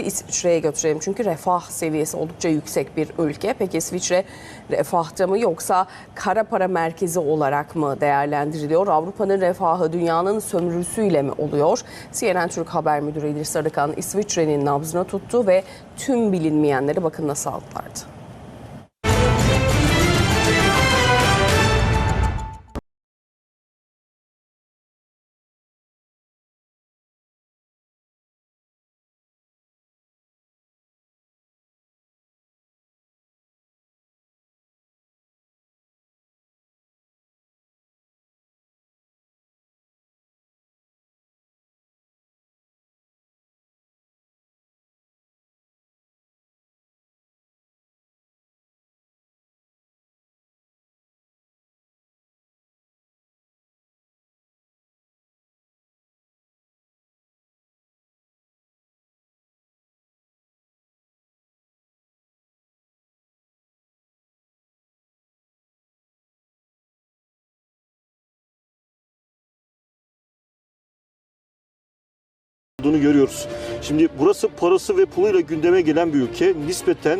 Sizi İsviçre'ye götürelim çünkü refah seviyesi oldukça yüksek bir ülke. Peki İsviçre refahta mı yoksa kara para merkezi olarak mı değerlendiriliyor? Avrupa'nın refahı dünyanın sömürüsüyle mi oluyor? CNN Türk Haber Müdürü İdris Arıkan İsviçre'nin nabzına tuttu ve tüm bilinmeyenleri bakın nasıl aldılardı. Olduğunu görüyoruz. Şimdi burası parası ve puluyla gündeme gelen bir ülke. Nispeten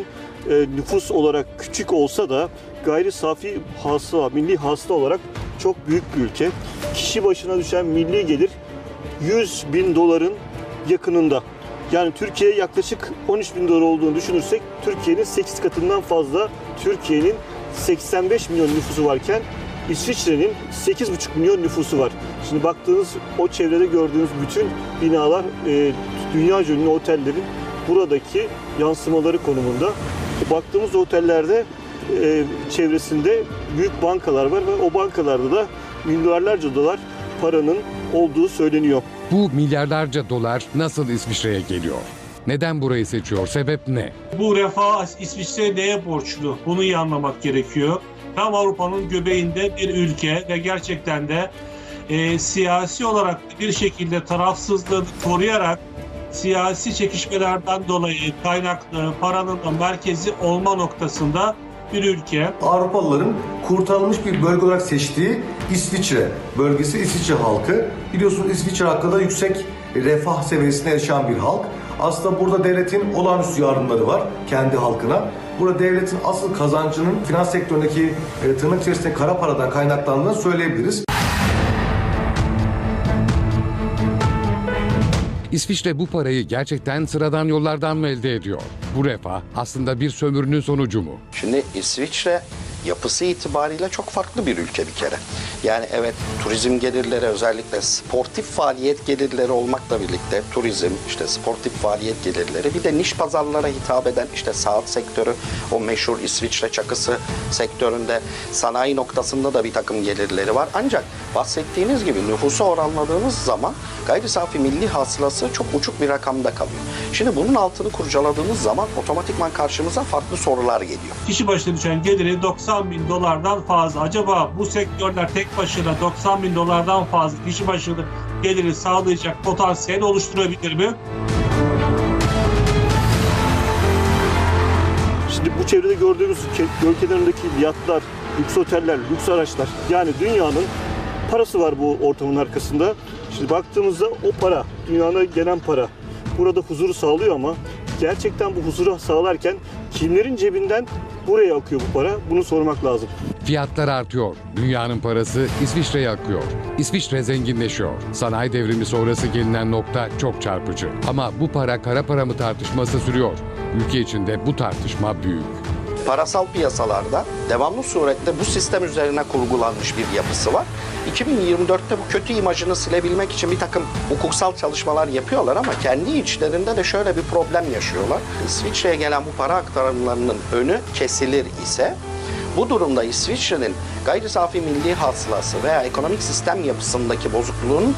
e, nüfus olarak küçük olsa da gayri safi hasıla, milli hasıla olarak çok büyük bir ülke. Kişi başına düşen milli gelir 100 bin doların yakınında. Yani Türkiye yaklaşık 13 bin dolar olduğunu düşünürsek Türkiye'nin 8 katından fazla Türkiye'nin 85 milyon nüfusu varken İsviçre'nin 8,5 milyon nüfusu var. Şimdi baktığınız o çevrede gördüğünüz bütün binalar e, dünya ünlü otellerin buradaki yansımaları konumunda. Baktığımız otellerde e, çevresinde büyük bankalar var ve o bankalarda da milyarlarca dolar paranın olduğu söyleniyor. Bu milyarlarca dolar nasıl İsviçre'ye geliyor? Neden burayı seçiyor? Sebep ne? Bu refah İsviçre neye borçlu? Bunu iyi anlamak gerekiyor. Tam Avrupa'nın göbeğinde bir ülke ve gerçekten de e, siyasi olarak bir şekilde tarafsızlığını koruyarak siyasi çekişmelerden dolayı kaynaklı paranın da merkezi olma noktasında bir ülke. Avrupalıların kurtarılmış bir bölge olarak seçtiği İsviçre bölgesi, İsviçre halkı. Biliyorsunuz İsviçre hakkında yüksek refah seviyesine yaşayan bir halk. Aslında burada devletin olağanüstü yardımları var kendi halkına. Burada devletin asıl kazancının finans sektöründeki e, tırnak içerisinde kara paradan kaynaklandığını söyleyebiliriz. İsviçre bu parayı gerçekten sıradan yollardan mı elde ediyor? Bu refah aslında bir sömürünün sonucu mu? Şimdi İsviçre yapısı itibariyle çok farklı bir ülke bir kere. Yani evet turizm gelirleri özellikle sportif faaliyet gelirleri olmakla birlikte turizm, işte sportif faaliyet gelirleri bir de niş pazarlara hitap eden işte saat sektörü, o meşhur İsviçre çakısı sektöründe sanayi noktasında da bir takım gelirleri var. Ancak bahsettiğiniz gibi nüfusa oranladığınız zaman gayri safi milli hasılası çok uçuk bir rakamda kalıyor. Şimdi bunun altını kurcaladığınız zaman otomatikman karşımıza farklı sorular geliyor. Kişi başına düşen geliri 90 bin dolardan fazla. Acaba bu sektörler tek başına 90 bin dolardan fazla kişi başına geliri sağlayacak potansiyel oluşturabilir mi? Şimdi bu çevrede gördüğümüz göl kenarındaki yatlar, lüks oteller, lüks araçlar yani dünyanın parası var bu ortamın arkasında. Şimdi baktığımızda o para, dünyanın gelen para burada huzuru sağlıyor ama gerçekten bu huzuru sağlarken kimlerin cebinden buraya akıyor bu para? Bunu sormak lazım. Fiyatlar artıyor. Dünyanın parası İsviçre'ye akıyor. İsviçre zenginleşiyor. Sanayi devrimi sonrası gelinen nokta çok çarpıcı. Ama bu para kara para mı tartışması sürüyor. Ülke içinde bu tartışma büyük. Parasal piyasalarda devamlı surette bu sistem üzerine kurgulanmış bir yapısı var. 2024'te bu kötü imajını silebilmek için bir takım hukuksal çalışmalar yapıyorlar ama kendi içlerinde de şöyle bir problem yaşıyorlar. İsviçre'ye gelen bu para aktarımlarının önü kesilir ise bu durumda İsviçre'nin gayri safi milli hasılası veya ekonomik sistem yapısındaki bozukluğun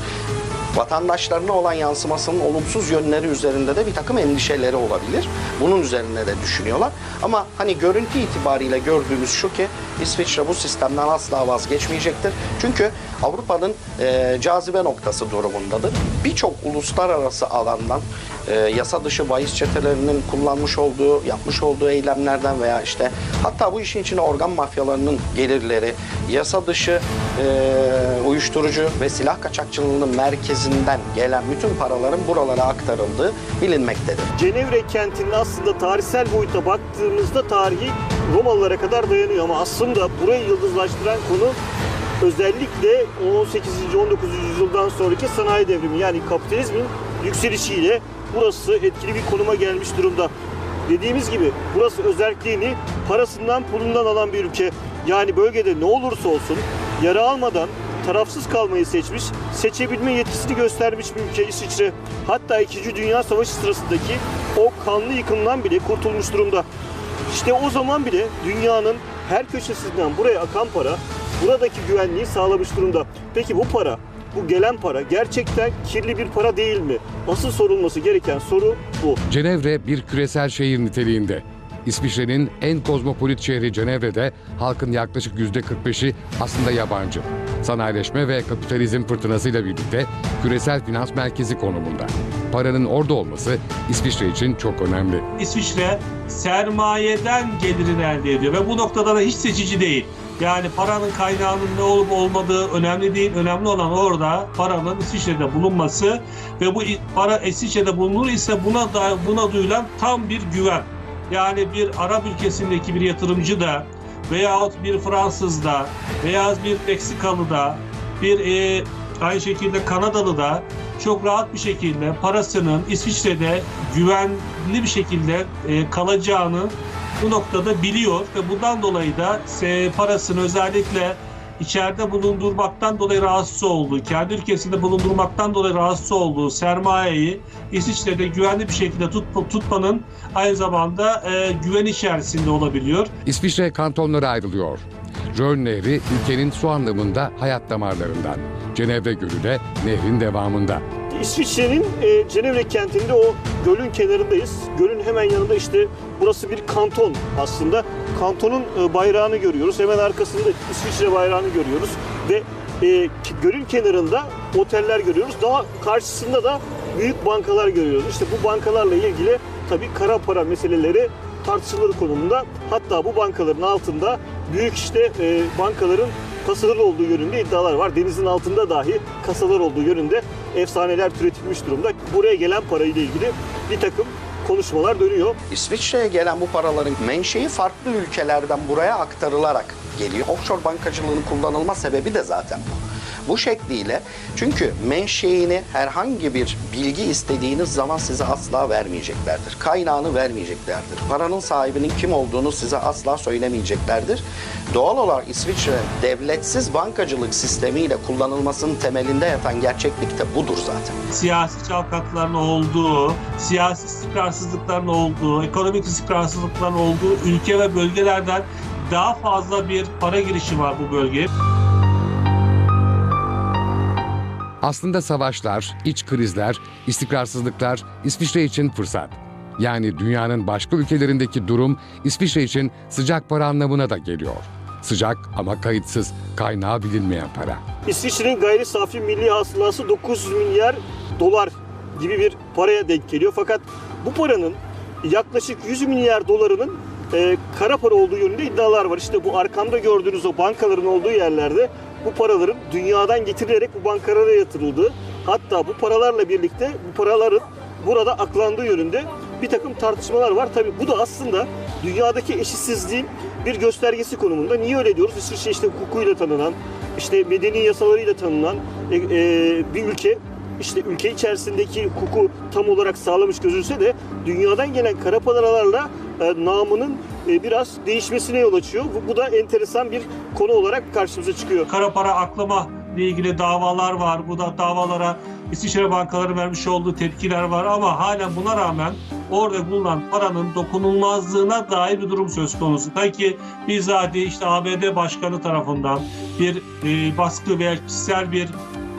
vatandaşlarına olan yansımasının olumsuz yönleri üzerinde de bir takım endişeleri olabilir. Bunun üzerine de düşünüyorlar. Ama hani görüntü itibariyle gördüğümüz şu ki İsviçre bu sistemden asla vazgeçmeyecektir. Çünkü Avrupa'nın e, cazibe noktası durumundadır. Birçok uluslararası alandan e, yasa dışı bahis çetelerinin kullanmış olduğu, yapmış olduğu eylemlerden veya işte hatta bu işin içine organ mafyalarının gelirleri, yasa dışı e, uyuşturucu ve silah kaçakçılığının merkezinden gelen bütün paraların buralara aktarıldığı bilinmektedir. Cenevre kentinin aslında tarihsel boyuta baktığımızda tarihi Romalılara kadar dayanıyor ama aslında burayı yıldızlaştıran konu özellikle 18. 19. yüzyıldan sonraki sanayi devrimi yani kapitalizmin yükselişiyle burası etkili bir konuma gelmiş durumda. Dediğimiz gibi burası özelliğini parasından pulundan alan bir ülke. Yani bölgede ne olursa olsun yara almadan tarafsız kalmayı seçmiş, seçebilme yetkisini göstermiş bir ülke İsviçre. Hatta 2. Dünya Savaşı sırasındaki o kanlı yıkımdan bile kurtulmuş durumda. İşte o zaman bile dünyanın her köşesinden buraya akan para buradaki güvenliği sağlamış durumda. Peki bu para, bu gelen para gerçekten kirli bir para değil mi? Asıl sorulması gereken soru bu. Cenevre bir küresel şehir niteliğinde. İsviçre'nin en kozmopolit şehri Cenevre'de halkın yaklaşık %45'i aslında yabancı. Sanayileşme ve kapitalizm fırtınasıyla birlikte küresel finans merkezi konumunda. Paranın orada olması İsviçre için çok önemli. İsviçre sermayeden gelirini elde ediyor ve bu noktada da hiç seçici değil. Yani paranın kaynağının ne olup olmadığı önemli değil. Önemli olan orada paranın İsviçre'de bulunması ve bu para İsviçre'de bulunur ise buna da buna duyulan tam bir güven. Yani bir Arap ülkesindeki bir yatırımcı da veyahut bir Fransız da veya bir Meksikalı da bir e, aynı şekilde Kanadalı da çok rahat bir şekilde parasının İsviçre'de güvenli bir şekilde e, kalacağını bu noktada biliyor ve bundan dolayı da e, parasını özellikle içeride bulundurmaktan dolayı rahatsız olduğu, kendi ülkesinde bulundurmaktan dolayı rahatsız olduğu sermayeyi İsviçre'de güvenli bir şekilde tut, tutmanın aynı zamanda e, güven içerisinde olabiliyor. İsviçre kantonlara ayrılıyor. Rhön Nehri ülkenin su anlamında hayat damarlarından. Cenevre Gölü de nehrin devamında. İsviçre'nin e, Cenevre kentinde o gölün kenarındayız. Gölün hemen yanında işte burası bir kanton aslında. Kantonun e, bayrağını görüyoruz. Hemen arkasında İsviçre bayrağını görüyoruz. Ve e, gölün kenarında oteller görüyoruz. Daha karşısında da büyük bankalar görüyoruz. İşte bu bankalarla ilgili tabii kara para meseleleri tartışılır konumunda. Hatta bu bankaların altında büyük işte e, bankaların kasalar olduğu yönünde iddialar var. Denizin altında dahi kasalar olduğu yönünde efsaneler türetilmiş durumda. Buraya gelen parayla ilgili bir takım konuşmalar dönüyor. İsviçre'ye gelen bu paraların menşei farklı ülkelerden buraya aktarılarak geliyor. Offshore bankacılığının kullanılma sebebi de zaten bu. Bu şekliyle çünkü menşeini herhangi bir bilgi istediğiniz zaman size asla vermeyeceklerdir. Kaynağını vermeyeceklerdir. Paranın sahibinin kim olduğunu size asla söylemeyeceklerdir. Doğal olarak İsviçre devletsiz bankacılık sistemiyle kullanılmasının temelinde yatan gerçeklik de budur zaten. siyasi çalkantıların olduğu, siyasi istikrarsızlıkların olduğu, ekonomik istikrarsızlıkların olduğu ülke ve bölgelerden daha fazla bir para girişi var bu bölgeye. Aslında savaşlar, iç krizler, istikrarsızlıklar İsviçre için fırsat. Yani dünyanın başka ülkelerindeki durum İsviçre için sıcak para anlamına da geliyor. Sıcak ama kayıtsız, kaynağı bilinmeyen para. İsviçre'nin gayri safi milli hasılası 900 milyar dolar gibi bir paraya denk geliyor. Fakat bu paranın yaklaşık 100 milyar dolarının e, kara para olduğu yönünde iddialar var. İşte bu arkamda gördüğünüz o bankaların olduğu yerlerde bu paraların dünyadan getirilerek bu bankalara yatırıldığı hatta bu paralarla birlikte bu paraların burada aklandığı yönünde bir takım tartışmalar var. Tabii bu da aslında dünyadaki eşitsizliğin bir göstergesi konumunda. Niye öyle diyoruz? İsviçre işte hukukuyla tanınan, işte medeni yasalarıyla tanınan e, e, bir ülke. İşte ülke içerisindeki hukuku tam olarak sağlamış gözülse de dünyadan gelen kara paralarla e, namının biraz değişmesine yol açıyor. Bu, bu da enteresan bir konu olarak karşımıza çıkıyor. Kara para aklama ile ilgili davalar var. Bu da davalara İsviçre bankaları vermiş olduğu tepkiler var ama halen buna rağmen orada bulunan paranın dokunulmazlığına dair bir durum söz konusu. Ta ki bizzati işte ABD başkanı tarafından bir e, baskı veya kişisel bir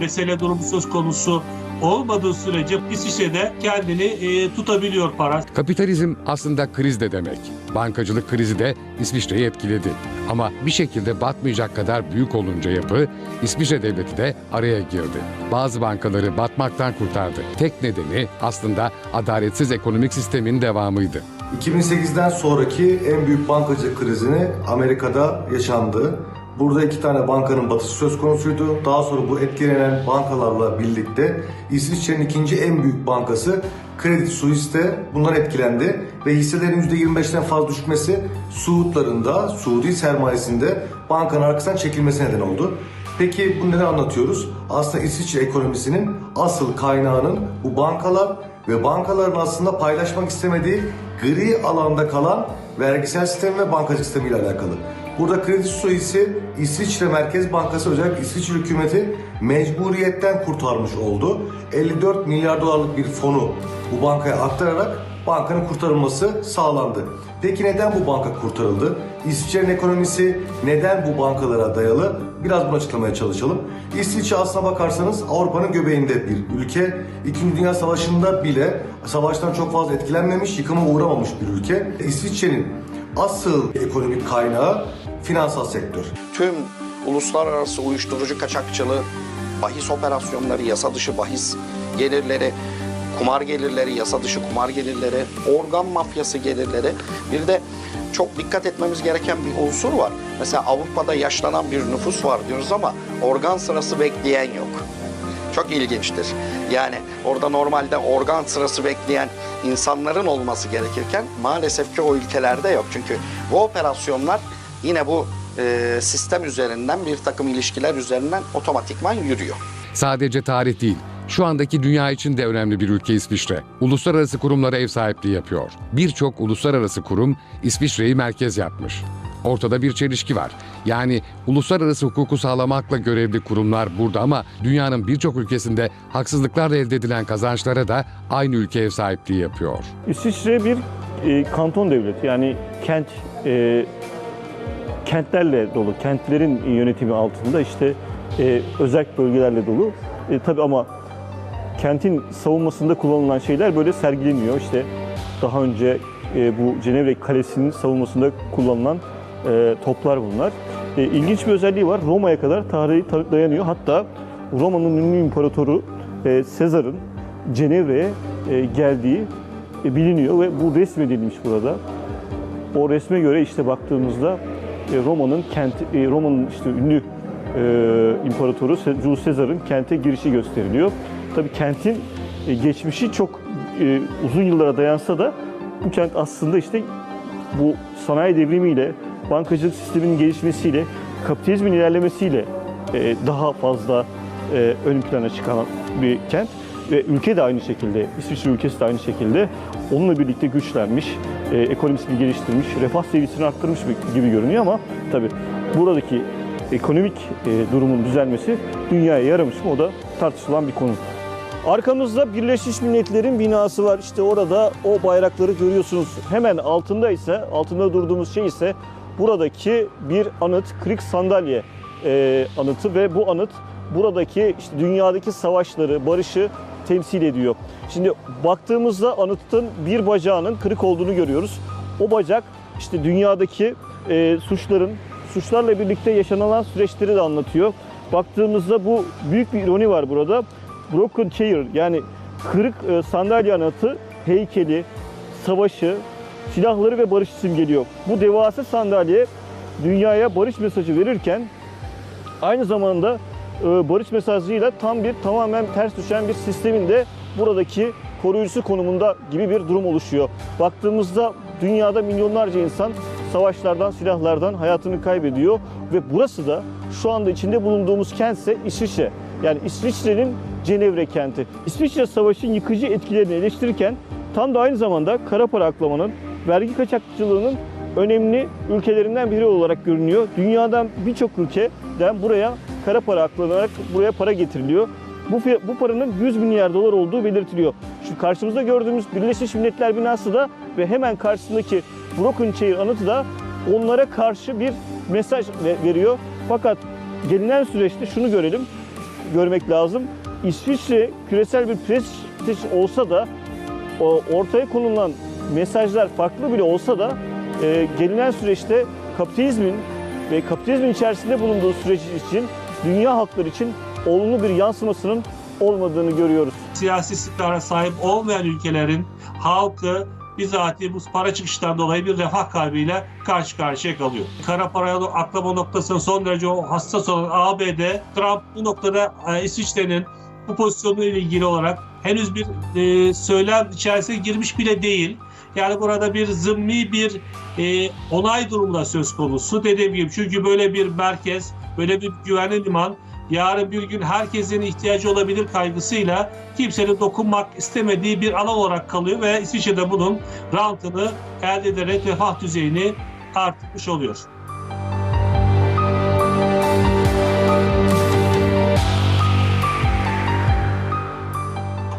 mesele durumu söz konusu olmadığı sürece İsviçre'de kendini e, tutabiliyor para. Kapitalizm aslında kriz de demek. Bankacılık krizi de İsviçre'yi etkiledi. Ama bir şekilde batmayacak kadar büyük olunca yapı, İsviçre devleti de araya girdi. Bazı bankaları batmaktan kurtardı. Tek nedeni aslında adaletsiz ekonomik sistemin devamıydı. 2008'den sonraki en büyük bankacılık krizini Amerika'da yaşandı. Burada iki tane bankanın batışı söz konusuydu. Daha sonra bu etkilenen bankalarla birlikte İsviçre'nin ikinci en büyük bankası Credit Suisse bundan etkilendi ve hisselerin %25'ten fazla düşmesi Suudların da Suudi sermayesinde bankanın arkasından çekilmesi neden oldu. Peki bu neden anlatıyoruz? Aslında İsviçre ekonomisinin asıl kaynağının bu bankalar ve bankaların aslında paylaşmak istemediği gri alanda kalan vergisel sistem ve bankacılık sistemiyle alakalı. Burada Credit Suisse İsviçre Merkez Bankası özellikle İsviçre hükümeti mecburiyetten kurtarmış oldu. 54 milyar dolarlık bir fonu bu bankaya aktararak bankanın kurtarılması sağlandı. Peki neden bu banka kurtarıldı? İsviçre'nin ekonomisi neden bu bankalara dayalı? Biraz bunu açıklamaya çalışalım. İsviçre aslına bakarsanız Avrupa'nın göbeğinde bir ülke. İkinci Dünya Savaşı'nda bile savaştan çok fazla etkilenmemiş, yıkıma uğramamış bir ülke. İsviçre'nin asıl ekonomik kaynağı finansal sektör. Tüm uluslararası uyuşturucu kaçakçılığı, bahis operasyonları, yasa dışı bahis gelirleri, kumar gelirleri, yasa dışı kumar gelirleri, organ mafyası gelirleri. Bir de çok dikkat etmemiz gereken bir unsur var. Mesela Avrupa'da yaşlanan bir nüfus var diyoruz ama organ sırası bekleyen yok. Çok ilginçtir. Yani orada normalde organ sırası bekleyen insanların olması gerekirken maalesef ki o ülkelerde yok. Çünkü bu operasyonlar yine bu e, sistem üzerinden bir takım ilişkiler üzerinden otomatikman yürüyor. Sadece tarih değil, şu andaki dünya için de önemli bir ülke İsviçre. Uluslararası kurumlara ev sahipliği yapıyor. Birçok uluslararası kurum İsviçre'yi merkez yapmış. Ortada bir çelişki var. Yani uluslararası hukuku sağlamakla görevli kurumlar burada ama dünyanın birçok ülkesinde haksızlıklarla elde edilen kazançlara da aynı ülke ev sahipliği yapıyor. İsviçre bir e, kanton devleti yani kent e, kentlerle dolu, kentlerin yönetimi altında işte e, özel bölgelerle dolu. E, tabii ama kentin savunmasında kullanılan şeyler böyle sergileniyor. İşte daha önce e, bu Cenevre Kalesi'nin savunmasında kullanılan e, toplar bunlar. E, ilginç bir özelliği var. Roma'ya kadar tarihi ta- dayanıyor. Hatta Roma'nın ünlü imparatoru e, Sezar'ın Cenevre'ye e, geldiği e, biliniyor ve bu resmedilmiş burada. O resme göre işte baktığımızda Roma'nın kenti, e, Roma'nın işte ünlü e, imparatoru Julius Caesar'ın kente girişi gösteriliyor. Tabii kentin e, geçmişi çok e, uzun yıllara dayansa da bu kent aslında işte bu sanayi devrimiyle, bankacılık sisteminin gelişmesiyle, kapitalizmin ilerlemesiyle e, daha fazla e, ön plana çıkan bir kent. Ve ülke de aynı şekilde, İsviçre ülkesi de aynı şekilde onunla birlikte güçlenmiş, e, ekonomisini geliştirmiş, refah seviyesini arttırmış gibi görünüyor ama tabii buradaki ekonomik e, durumun düzelmesi dünyaya yaramış mı o da tartışılan bir konu. Arkamızda Birleşmiş Milletler'in binası var. İşte orada o bayrakları görüyorsunuz. Hemen altında ise, altında durduğumuz şey ise buradaki bir anıt, kırık sandalye e, anıtı ve bu anıt buradaki işte dünyadaki savaşları, barışı temsil ediyor. Şimdi baktığımızda anıtın bir bacağının kırık olduğunu görüyoruz. O bacak işte dünyadaki e, suçların, suçlarla birlikte yaşanılan süreçleri de anlatıyor. Baktığımızda bu büyük bir ironi var burada. Broken Chair yani kırık e, sandalye anıtı heykeli, savaşı, silahları ve barışı simgeliyor. Bu devasa sandalye dünyaya barış mesajı verirken aynı zamanda barış mesajıyla tam bir tamamen ters düşen bir sistemin de buradaki koruyucusu konumunda gibi bir durum oluşuyor. Baktığımızda dünyada milyonlarca insan savaşlardan, silahlardan hayatını kaybediyor ve burası da şu anda içinde bulunduğumuz kent ise İsviçre. Yani İsviçre'nin Cenevre kenti. İsviçre Savaşı'nın yıkıcı etkilerini eleştirirken tam da aynı zamanda kara para aklamanın, vergi kaçakçılığının önemli ülkelerinden biri olarak görünüyor. Dünyadan birçok ülkeden buraya kara para aklanarak buraya para getiriliyor. Bu, bu paranın 100 milyar dolar olduğu belirtiliyor. Şu karşımızda gördüğümüz Birleşmiş Milletler binası da ve hemen karşısındaki Broken Chair anıtı da onlara karşı bir mesaj ve- veriyor. Fakat gelinen süreçte şunu görelim, görmek lazım. İsviçre küresel bir prestij olsa da ortaya konulan mesajlar farklı bile olsa da e, gelinen süreçte kapitalizmin ve kapitalizmin içerisinde bulunduğu süreç için dünya halkları için olumlu bir yansımasının olmadığını görüyoruz. Siyasi istikrara sahip olmayan ülkelerin halkı bizatihi bu para çıkışından dolayı bir refah kaybıyla karşı karşıya kalıyor. Kara paraya aklama noktasının son derece hassas olan ABD, Trump bu noktada e, İsviçre'nin bu pozisyonuyla ilgili olarak henüz bir e, söylem içerisine girmiş bile değil. Yani burada bir zımni bir e, onay durumu da söz konusu. Dediğim gibi çünkü böyle bir merkez, böyle bir güvenli liman yarın bir gün herkesin ihtiyacı olabilir kaygısıyla kimsenin dokunmak istemediği bir alan olarak kalıyor ve İsviçre'de bunun rantını elde ederek refah düzeyini arttırmış oluyor.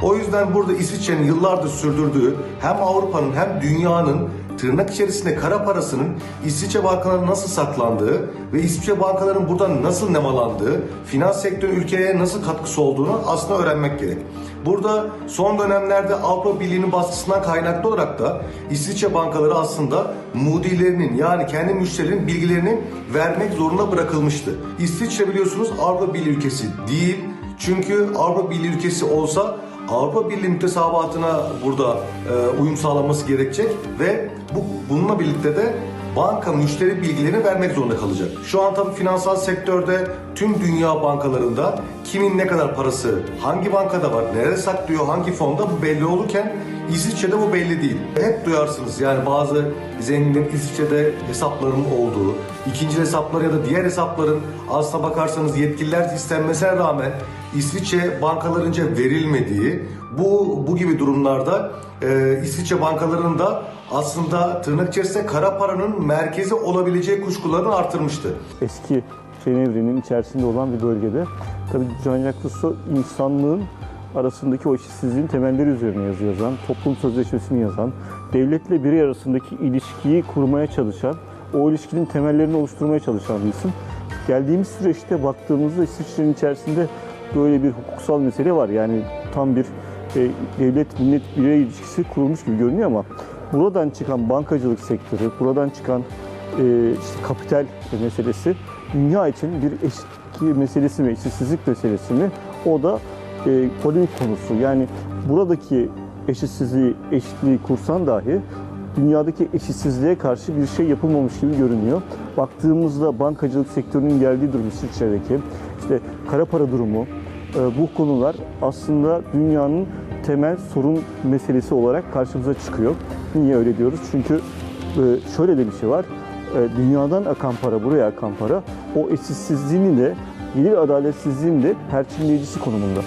O yüzden burada İsviçre'nin yıllardır sürdürdüğü hem Avrupa'nın hem dünyanın tırnak içerisinde kara parasının İsviçre bankalarının nasıl saklandığı ve İsviçre bankalarının buradan nasıl nemalandığı, finans sektörü ülkeye nasıl katkısı olduğunu aslında öğrenmek gerek. Burada son dönemlerde Avrupa Birliği'nin baskısından kaynaklı olarak da İsviçre bankaları aslında mudilerinin yani kendi müşterilerin bilgilerini vermek zorunda bırakılmıştı. İsviçre biliyorsunuz Avrupa Birliği ülkesi değil. Çünkü Avrupa Birliği ülkesi olsa Avrupa Birliği müktesebatına burada e, uyum sağlanması gerekecek ve bu bununla birlikte de banka müşteri bilgilerini vermek zorunda kalacak. Şu an tabii finansal sektörde tüm dünya bankalarında kimin ne kadar parası hangi bankada var, nerede saklıyor, hangi fonda bu belli olurken İsviçre'de bu belli değil. Hep duyarsınız yani bazı zenginlerin İsviçre'de hesaplarının olduğu, ikinci hesaplar ya da diğer hesapların aslına bakarsanız yetkililer istenmesine rağmen İsviçre bankalarınca verilmediği bu bu gibi durumlarda e, İsviçre bankalarının da aslında tırnak içerisinde kara paranın merkezi olabileceği kuşkularını artırmıştı. eski Cenevre'nin içerisinde olan bir bölgede. Tabii Jean-Jacques insanlığın arasındaki o eşitsizliğin temelleri üzerine yazı yazan, toplum sözleşmesini yazan, devletle birey arasındaki ilişkiyi kurmaya çalışan, o ilişkinin temellerini oluşturmaya çalışan bir isim. Geldiğimiz süreçte baktığımızda İsviçre'nin içerisinde böyle bir hukuksal mesele var. Yani tam bir e, devlet millet birey ilişkisi kurulmuş gibi görünüyor ama buradan çıkan bankacılık sektörü, buradan çıkan e, işte kapital meselesi dünya için bir eşitlik meselesi mi, eşitsizlik meselesi mi? O da e, polemik konusu. Yani buradaki eşitsizliği, eşitliği kursan dahi dünyadaki eşitsizliğe karşı bir şey yapılmamış gibi görünüyor. Baktığımızda bankacılık sektörünün geldiği durum İsviçre'deki, işte kara para durumu, bu konular aslında dünyanın temel sorun meselesi olarak karşımıza çıkıyor. Niye öyle diyoruz? Çünkü e, şöyle de bir şey var. E, Dünyadan akan para, buraya akan para o eşitsizliğini de, gelir adaletsizliğini de perçinleyicisi konumunda.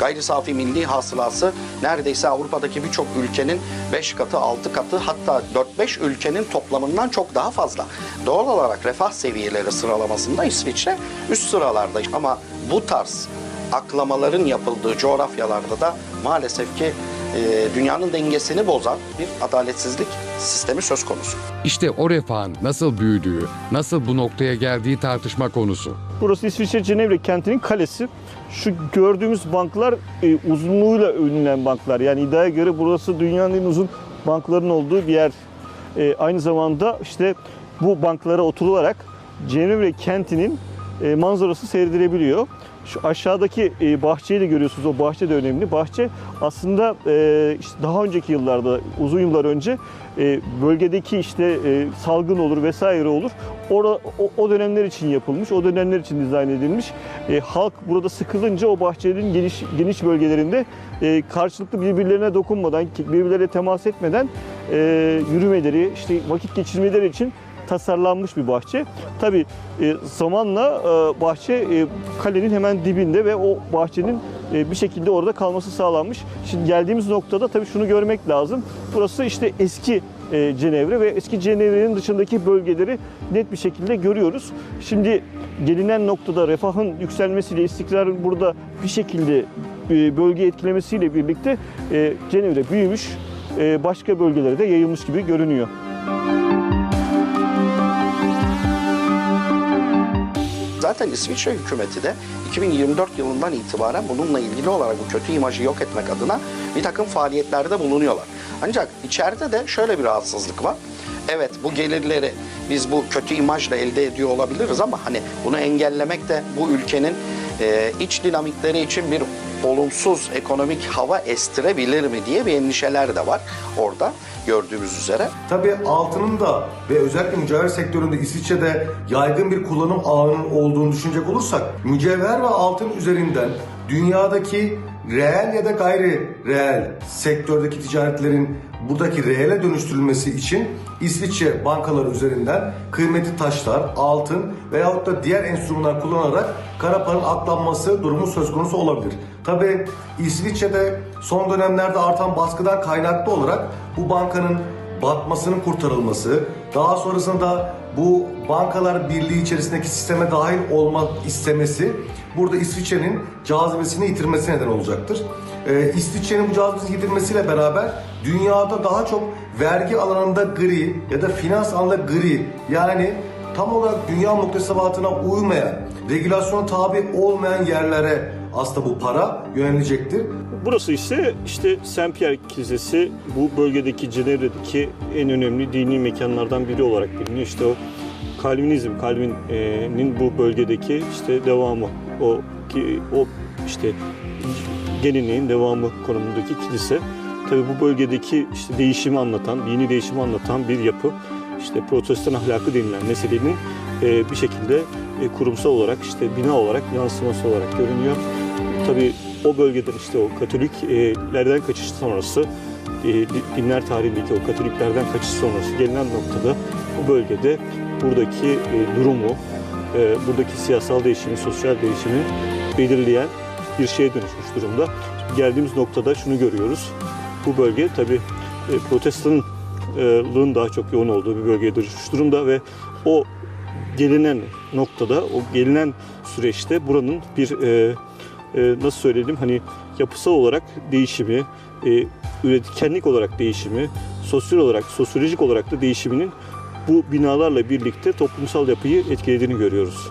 Gayri safi milli hasılası neredeyse Avrupa'daki birçok ülkenin 5 katı, 6 katı hatta 4-5 ülkenin toplamından çok daha fazla. Doğal olarak refah seviyeleri sıralamasında İsviçre üst sıralarda ama bu tarz aklamaların yapıldığı coğrafyalarda da maalesef ki e, dünyanın dengesini bozan bir adaletsizlik sistemi söz konusu. İşte o refahın nasıl büyüdüğü, nasıl bu noktaya geldiği tartışma konusu. Burası İsviçre Cenevre kentinin kalesi. Şu gördüğümüz banklar e, uzunluğuyla övünülen banklar. Yani iddiaya göre burası dünyanın en uzun bankların olduğu bir yer. E, aynı zamanda işte bu banklara oturularak Cenevre kentinin e, manzarası seyredilebiliyor. Şu aşağıdaki e, bahçeyi de görüyorsunuz. O bahçe de önemli. Bahçe aslında e, işte daha önceki yıllarda, uzun yıllar önce e, bölgedeki işte salgın olur vesaire olur. Ora, o, dönemler için yapılmış, o dönemler için dizayn edilmiş. Halk burada sıkılınca o bahçenin geniş geniş bölgelerinde karşılıklı birbirlerine dokunmadan, birbirlerine temas etmeden yürümeleri, işte vakit geçirmeleri için tasarlanmış bir bahçe. Tabi zamanla e, bahçe e, kalenin hemen dibinde ve o bahçenin e, bir şekilde orada kalması sağlanmış. Şimdi geldiğimiz noktada tabii şunu görmek lazım. Burası işte eski e, Cenevre ve eski Cenevre'nin dışındaki bölgeleri net bir şekilde görüyoruz. Şimdi gelinen noktada refahın yükselmesiyle istikrarın burada bir şekilde e, bölge etkilemesiyle birlikte e, Cenevre büyümüş, e, başka bölgelere de yayılmış gibi görünüyor. Zaten İsviçre hükümeti de 2024 yılından itibaren bununla ilgili olarak bu kötü imajı yok etmek adına bir takım faaliyetlerde bulunuyorlar. Ancak içeride de şöyle bir rahatsızlık var. Evet bu gelirleri biz bu kötü imajla elde ediyor olabiliriz ama hani bunu engellemek de bu ülkenin e, iç dinamikleri için bir olumsuz ekonomik hava estirebilir mi diye bir endişeler de var orada gördüğümüz üzere. Tabii altının da ve özellikle mücevher sektöründe İsviçre'de yaygın bir kullanım ağının olduğunu düşünecek olursak mücevher ve altın üzerinden dünyadaki reel ya da gayri reel sektördeki ticaretlerin buradaki reele dönüştürülmesi için İsviçre bankaları üzerinden kıymetli taşlar, altın veyahut da diğer enstrümanlar kullanarak kara paranın aklanması durumu söz konusu olabilir. Tabii İsviçre'de son dönemlerde artan baskıdan kaynaklı olarak bu bankanın batmasının kurtarılması, daha sonrasında bu bankalar birliği içerisindeki sisteme dahil olmak istemesi burada İsviçre'nin cazibesini yitirmesine neden olacaktır. Ee, İsviçre'nin bu cazibesini yitirmesiyle beraber dünyada daha çok vergi alanında gri ya da finans alanında gri yani tam olarak dünya muktesebatına uymayan, regülasyona tabi olmayan yerlere aslında bu para yönelecektir. Burası ise işte Saint Pierre Kilisesi bu bölgedeki Cenevre'deki en önemli dini mekanlardan biri olarak biliniyor. İşte o Kalvinizm, Calvin'in bu bölgedeki işte devamı, o ki o işte geleneğin devamı konumundaki kilise. Tabii bu bölgedeki işte değişimi anlatan, dini değişimi anlatan bir yapı. İşte protestan ahlakı denilen meselenin e, bir şekilde e, kurumsal olarak işte bina olarak yansıması olarak görünüyor. Tabii o bölgeden işte o Katoliklerden kaçış sonrası e, dinler tarihindeki o Katoliklerden kaçış sonrası gelinen noktada bu bölgede buradaki e, durumu, e, buradaki siyasal değişimi, sosyal değişimi belirleyen bir şeye dönüşmüş durumda. Geldiğimiz noktada şunu görüyoruz. Bu bölge tabii protestanlığın daha çok yoğun olduğu bir bölgeye dönüşmüş durumda ve o gelinen noktada, o gelinen süreçte buranın bir e, e, nasıl söyleyelim hani yapısal olarak değişimi, e, üretkenlik olarak değişimi, sosyal olarak, sosyolojik olarak da değişiminin bu binalarla birlikte toplumsal yapıyı etkilediğini görüyoruz.